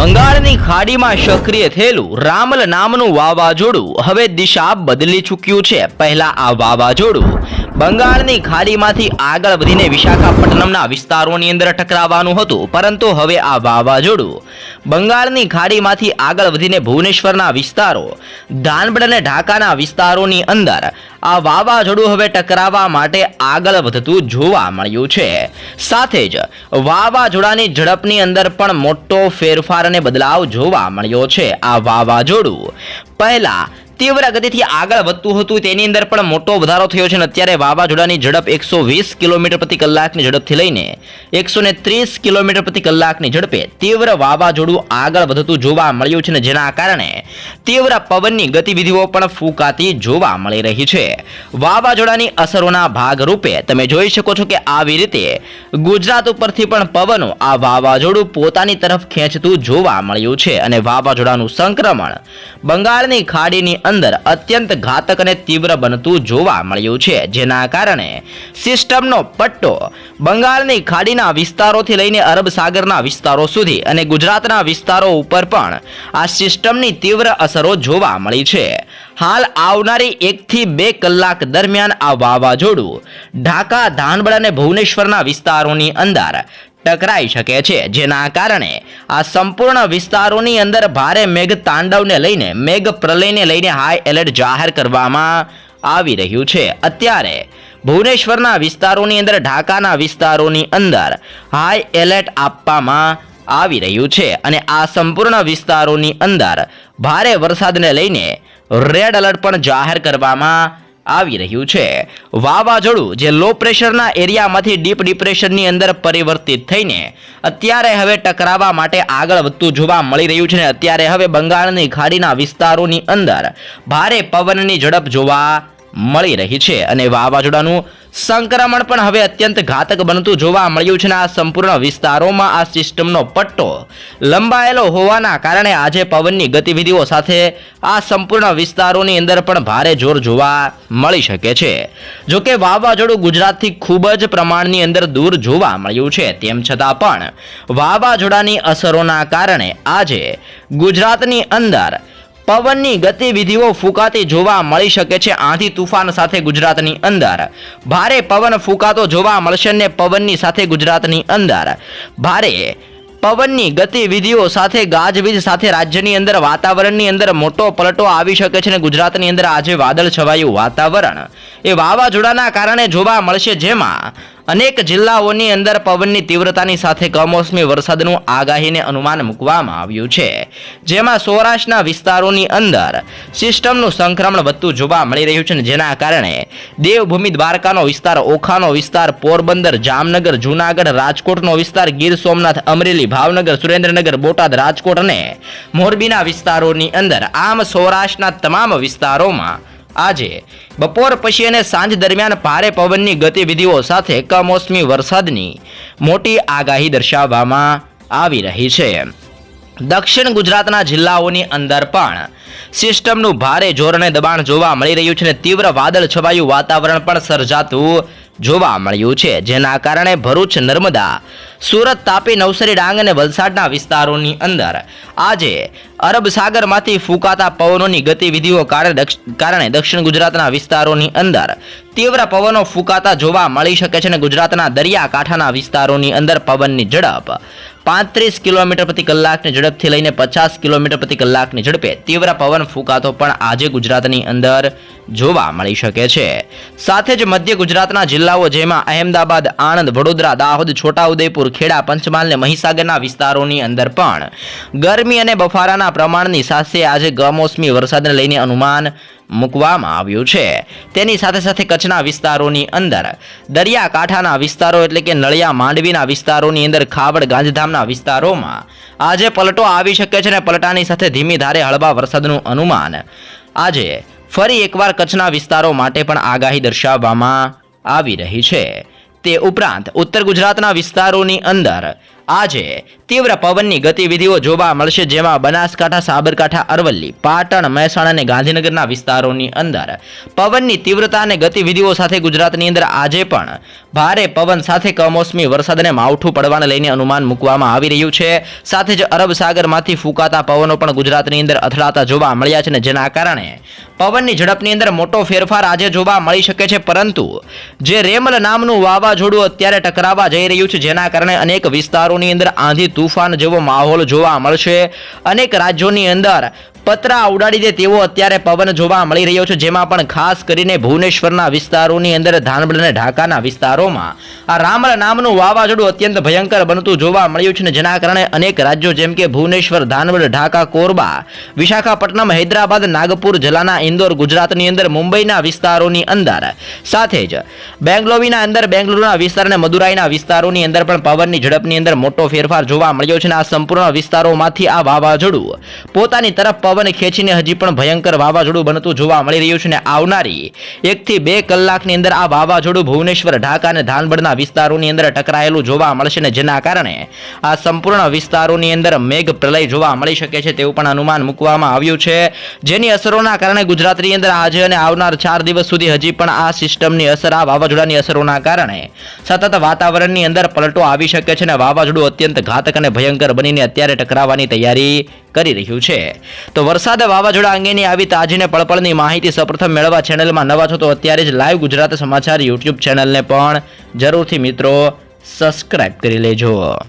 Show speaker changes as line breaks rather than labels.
બંગાળની ખાડીમાં સક્રિય થયેલું રામલ નામનું વાવાઝોડું હવે દિશા બદલી ચૂક્યું છે. પહેલા આ વાવાઝોડું બંગાળની ખાડીમાંથી આગળ વધીને વિશાખાપટ્ટનમના વિસ્તારોની અંદર ટકરાવવાનું હતું, પરંતુ હવે આ વાવાઝોડું બંગાળની ખાડીમાંથી આગળ વધીને ભુવનેશ્વરના વિસ્તારો, ધાનબડ અને ઢાકાના વિસ્તારોની અંદર આ વાવાઝોડું હવે ટકરાવવા માટે આગળ વધતું જોવા મળ્યું છે. સાથે જ વાવાઝોડાની ઝડપની અંદર પણ મોટો ફેરફાર અને બદલાવ જોવા મળ્યો છે. આ વાવાઝોડું પહેલા તીવ્ર ગતિથી આગળ વધતું હતું. તેની અંદર પણ મોટો વધારો થયો છે અને અત્યારે વાવાઝોડાની ઝડપ એકસો વીસ કિલોમીટર પ્રતિ કલાકની ઝડપથી લઈને એકસો ત્રીસ કિલોમીટર પ્રતિ કલાકની ઝડપે તીવ્ર વાવાઝોડું આગળ વધતું જોવા મળ્યું છે ને જેના કારણે તીવ્ર પવનની ગતિવિધિઓ પણ ફૂંકાતી જોવા મળી રહી છે. વાવાઝોડાની અસરોના ભાગરૂપે તમે જોઈ શકો છો કે આવી રીતે ગુજરાત ઉપરથી પણ પવનો આ વાવાઝોડું પોતાની તરફ ખેંચતું જોવા મળ્યું છે અને વાવાઝોડાનું સંક્રમણ બંગાળની ખાડીની અંદર અત્યંત ઘાતક અને તીવ્ર બનતું જોવા મળ્યું છે, જેના કારણે સિસ્ટમનો પટ્ટો બંગાળની ખાડીના વિસ્તારોથી લઈને અરબ સાગરના વિસ્તારો સુધી અને ગુજરાતના વિસ્તારો ઉપર પણ આ સિસ્ટમની તીવ્ર અસરો જોવા મળી છે. હાલ આવનારી એકથી બે કલાક દરમિયાન આ વાવાઝોડું ઢાકા ધાનબડ અને ભુવનેશ્વરના વિસ્તારોની અંદર ટકરાઈ શકે છે. જેના કારણે આ સંપૂર્ણ વિસ્તારોની અંદર ભારે મેઘ તાંડવને લઈને, મેઘ પ્રલયને લઈને હાઈ એલર્ટ જાહેર કરવામાં આવી રહ્યું છે. અત્યારે ભુવનેશ્વરના વિસ્તારોની અંદર, ઢાકાના વિસ્તારોની અંદર હાઈ એલર્ટ આપવામાં આવી રહ્યું છે અને આ સંપૂર્ણ વિસ્તારોની અંદર ભારે વરસાદને લઈને રેડ એલર્ટ પણ જાહેર કરવામાં આવી રહ્યું છે. વાવાઝોડું જે લો પ્રેશરના એરિયામાંથી ડીપ ડિપ્રેશનની અંદર પરિવર્તિત થઈને અત્યારે હવે ટકરાવા માટે આગળ વધતું જોવા મળી રહ્યું છે ને અત્યારે હવે બંગાળની ખાડીના વિસ્તારોની અંદર ભારે પવનની ઝડપ જોવા મળી રહી છે. અને વાવાઝોડાનું સંક્રમણ પણ હવે અત્યંત ઘાતક બનતું જોવા મળ્યું છે અને આ સંપૂર્ણ વિસ્તારોમાં આ સિસ્ટમનો પટ્ટો લંબાયેલો હોવાના કારણે આજે પવનની ગતિવિધિઓ સાથે આ સંપૂર્ણ વિસ્તારોની અંદર પણ ભારે જોર જોવા મળી શકે છે. જો કે વાવાઝોડું ગુજરાતથી ખૂબ જ પ્રમાણની અંદર દૂર જોવા મળ્યું છે. તેમ છતાં પણ વાવાઝોડાની અસરોના કારણે આજે ગુજરાતની અંદર પવનની ગતિવિધિઓ ફૂંકાતી જોવા મળી શકે છે. આંધી તુફાન સાથે ગુજરાતની અંદર. ભારે પવન ફૂંકાતો જોવા મળશે ને પવનની સાથે ગુજરાતની અંદર. ભારે પવનની ગતિવિધિઓ સાથે ગાજવીજ સાથે રાજ્યની અંદર, વાતાવરણની અંદર મોટો પલટો આવી શકે છે ને ગુજરાતની અંદર આજે વાદળ છવાયું વાતાવરણ. એ વાવાઝોડાના કારણે જોવા મળશે જેમાં અનેક જિલ્લાઓની અંદર પવનની તીવ્રતાની સાથે કમોસમી વરસાદનું આગાહીને અનુમાન મૂકવામાં આવ્યું છે. જેમાં સૌરાષ્ટ્રના વિસ્તારોની અંદર સિસ્ટમનું સંક્રમણ વધતું જોવા મળી રહ્યું છે જેના કારણે દેવભૂમિ દ્વારકાનો વિસ્તાર, ઓખાનો વિસ્તાર, પોરબંદર, જામનગર, જૂનાગઢ, રાજકોટનો વિસ્તાર, ગીર સોમનાથ, અમરેલી, ભાવનગર, સુરેન્દ્રનગર, બોટાદ, રાજકોટ અને મોરબીના વિસ્તારોની અંદર. આમ સૌરાષ્ટ્રના તમામ વિસ્તારોમાં આજે બપોર પછી અને સાંજ દરમિયાન ભારે પવનની ગતિવિધિઓ સાથે કમોસમી વરસાદની મોટી આગાહી દર્શાવવામાં આવી રહી છે. દક્ષિણ ગુજરાતના જિલ્લાઓની અંદર પણ સિસ્ટમનું ભારે જોર અને દબાણ જોવા મળી રહ્યું છે અને તીવ્ર વાદળ છવાયું વાતાવરણ પણ સર્જાતું જોવા મળ્યું છે, જેના કારણે ભરૂચ, નર્મદા, સુરત, તાપી, નવસારી, ડાંગ અને વલસાડના વિસ્તારોની અંદર આજે અરબ સાગરમાંથી ફૂંકાતા પવનોની ગતિવિધિઓ કારણે દક્ષિણ ગુજરાતના વિસ્તારોની અંદર તીવ્ર પવનો ફૂંકાતા જોવા મળી શકે છે અને ગુજરાતના દરિયાકાંઠાના વિસ્તારોની અંદર પવનની ઝડપ પાંત્રીસ કિલોમીટર પ્રતિ કલાકની ઝડપથી લઈને પચાસ કિલોમીટર પ્રતિ કલાકની ઝડપે તીવ્ર પવન ફૂંકાતો પણ આજે ગુજરાતની અંદર જોવા મળી શકે છે. સાથે જ મધ્ય ગુજરાતના જિલ્લાઓ જેમાં અહેમદાબાદ, આણંદ, વડોદરા, દાહોદ, છોટાઉદેપુર, ખેડા, પંચમહાલ અને મહીસાગરના વિસ્તારોની અંદર પણ ગરમી અને બફારાના પ્રમાણની સાથે આજે કમોસમી વરસાદને લઈને અનુમાન મૂકવામાં આવ્યું છે. તેની સાથે સાથે કચ્છના વિસ્તારોની અંદર દરિયાકાંઠાના વિસ્તારો એટલે કે નળિયા માંડવીના વિસ્તારોની અંદર ખાવડ ગાંધીધામના વિસ્તારોમાં આજે પલટો આવી શકે છે અને પલટાની સાથે ધીમી ધારે હળવા વરસાદનું અનુમાન આજે ફરી એકવાર કચ્છના વિસ્તારો માટે પણ આગાહી દર્શાવવામાં આવી રહી છે. તે ઉપરાંત ઉત્તર ગુજરાતના વિસ્તારોની અંદર આજે તીવ્ર પવનની ગતિવિધિઓ જોવા મળશે, જેમાં બનાસકાંઠા, સાબરકાંઠા, અરવલ્લી, પાટણ, મહેસાણા અને ગાંધીનગરના વિસ્તારોની અંદર. પવનની તીવ્રતા અને ગતિવિધિઓ સાથે ગુજરાતની અંદર આજે પણ ભારે પવન સાથે કમોસમી વરસાદ અને માવઠું પડવાને લઈને અનુમાન મૂકવામાં આવી રહ્યું છે. સાથે જ અરબ સાગરમાંથી ફૂંકાતા પવનો પણ ગુજરાતની અંદર અથડાતા જોવા મળ્યા છે અને જેના કારણે પવનની ઝડપની અંદર મોટો ફેરફાર આજે જોવા મળી શકે છે. પરંતુ જે રેમલ નામનું વાવાઝોડું અત્યારે ટકરાવા જઈ રહ્યું છે, જેના કારણે અનેક વિસ્તારોની અંદર આંધી તુફાન જેવો માહોલ જોવા મળશે. અનેક રાજ્યોની અંદર પતરા ઉડાડી દે તેવો અત્યારે પવન જોવા મળી રહ્યો છે, જેમાં પણ ખાસ કરીને ભુવનેશ્વરના વિસ્તારોની અંદર ધાનબડ અને ઢાકાના વિસ્તારોમાં. આ રામલ નામનું વાવાઝોડું અત્યંત ભયંકર બનતું જોવા મળ્યું છે જેના કારણે અનેક રાજ્યો જેમ કે ભુવનેશ્વર ધાનબડ ઢાકા, કોરબા, વિશાખાપટ્ટનમ, હૈદરાબાદ, નાગપુર જિલ્લાના ઇન્દોર, ગુજરાતની અંદર, મુંબઈના વિસ્તારોની અંદર. સાથે જ બેંગ્લોવીના અંદર, બેંગ્લુરુના વિસ્તાર અને મદુરાઈના વિસ્તારોની અંદર પણ પવનની ઝડપની અંદર મોટો ફેરફાર જોવા મળ્યો છે આ સંપૂર્ણ વિસ્તારોમાંથી આ વાવાઝોડું પોતાની તરફ પવન ખેંચીને હજી પણ ભયંકર વાવાઝોડું બનતું જોવા મળી રહ્યું છે અને આવનારી એકથી બે કલાકની અંદર આ વાવાઝોડું ભુવનેશ્વર, ઢાકા અને ધાનબડના વિસ્તારોની અંદર ટકરાયેલું જોવા મળશે ને જેના કારણે આ સંપૂર્ણ વિસ્તારોની અંદર મેઘ પ્રલય જોવા મળી શકે છે તેવું પણ અનુમાન મૂકવામાં આવ્યું છે. જેની અસરોના કારણે ગુજરાતની અંદર આજે અને આવનાર ચાર દિવસ સુધી હજી પણ આ સિસ્ટમની અસર, આ વાવાઝોડાની અસરોના કારણે સતત વાતાવરણની અંદર પલટો આવી શકે છે અને વાવાઝોડું અત્યંત ઘાતક અને ભયંકર બનીને અત્યારે ટકરાવવાની તૈયારી કરી રહ્યું છે. તો વરસાદ વાવાઝોડા અંગેની આવી તાજી ને પળપળની માહિતી સૌપ્રથમ મેળવવા ચેનલમાં નવા છો તો અત્યારે જ લાઈવ ગુજરાત સમાચાર યુટ્યુબ ચેનલને પણ જરૂરથી મિત્રો સબસ્ક્રાઇબ કરી લેજો.